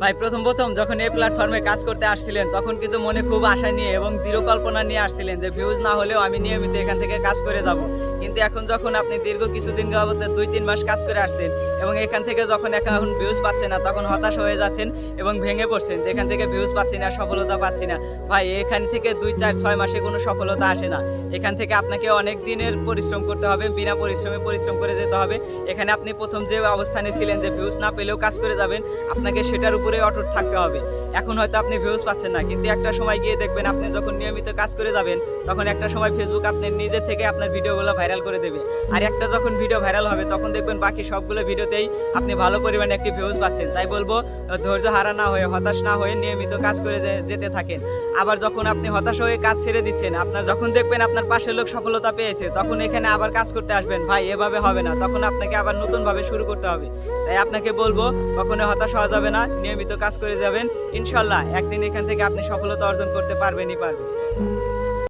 ভাই, প্রথম প্রথম যখন এই প্ল্যাটফর্মে কাজ করতে আসছিলেন, তখন কিন্তু মনে খুব আশা নিয়ে এবং দৃঢ় কল্পনা নিয়ে আসছিলেন যে ভিউজ না হলেও আমি নিয়মিত এখান থেকে কাজ করে যাব। কিন্তু এখন যখন আপনি দীর্ঘ কিছুদিন যাবত দুই তিন মাস কাজ করে আসছেন এবং এখান থেকে যখন এখন ভিউজ পাচ্ছেন না, তখন হতাশ হয়ে যাচ্ছেন এবং ভেঙে পড়ছেন যে এখান থেকে ভিউজ পাচ্ছি না, সফলতা পাচ্ছি না। ভাই, এখান থেকে দুই, চার, ছয় মাসে কোনো সফলতা আসে না। এখান থেকে আপনাকে অনেক দিনের পরিশ্রম করতে হবে, বিনা পরিশ্রমে পরিশ্রম করে যেতে হবে। এখানে আপনি প্রথম যে অবস্থানে ছিলেন যে ভিউজ না পেলেও কাজ করে যাবেন, আপনাকে সেটার উপরে অটুট থাকতে হবে। এখন হয়তো আপনি ভিউজ পাচ্ছেন না, কিন্তু একটা সময় গিয়ে দেখবেন আপনি যখন নিয়মিত কাজ করে যাবেন, তখন একটা সময় ফেসবুক আপনি নিজে থেকে আপনার ভিডিওগুলো ভাইরাল করে দেবে। আর একটা যখন ভিডিও ভাইরাল হবে, তখন দেখবেন বাকি সবগুলো ভিডিওতেই আপনি ভালো পরিমাণে একটি ভিউজ পাচ্ছেন। তাই বলব, ধৈর্য হারা না হয়ে, হতাশ না হয়ে নিয়মিত কাজ করে যেতে থাকেন। আবার যখন আপনি হতাশ হয়ে কাজ ছেড়ে দিচ্ছেন, আপনার যখন দেখবেন আপনার পাশের লোক সফলতা পেয়েছে, তখন এখানে আবার কাজ করতে আসবেন, ভাই, এভাবে হবে না। তখন আপনাকে আবার নতুন ভাবে শুরু করতে হবে। তাই আপনাকে বলব কখনো হতাশ হওয়া যাবে না নিয়মিত কাজ করে যাবেন। ইনশাল্লাহ একদিন এখান থেকে আপনি সফলতা অর্জন করতে পারবেনই পারবেন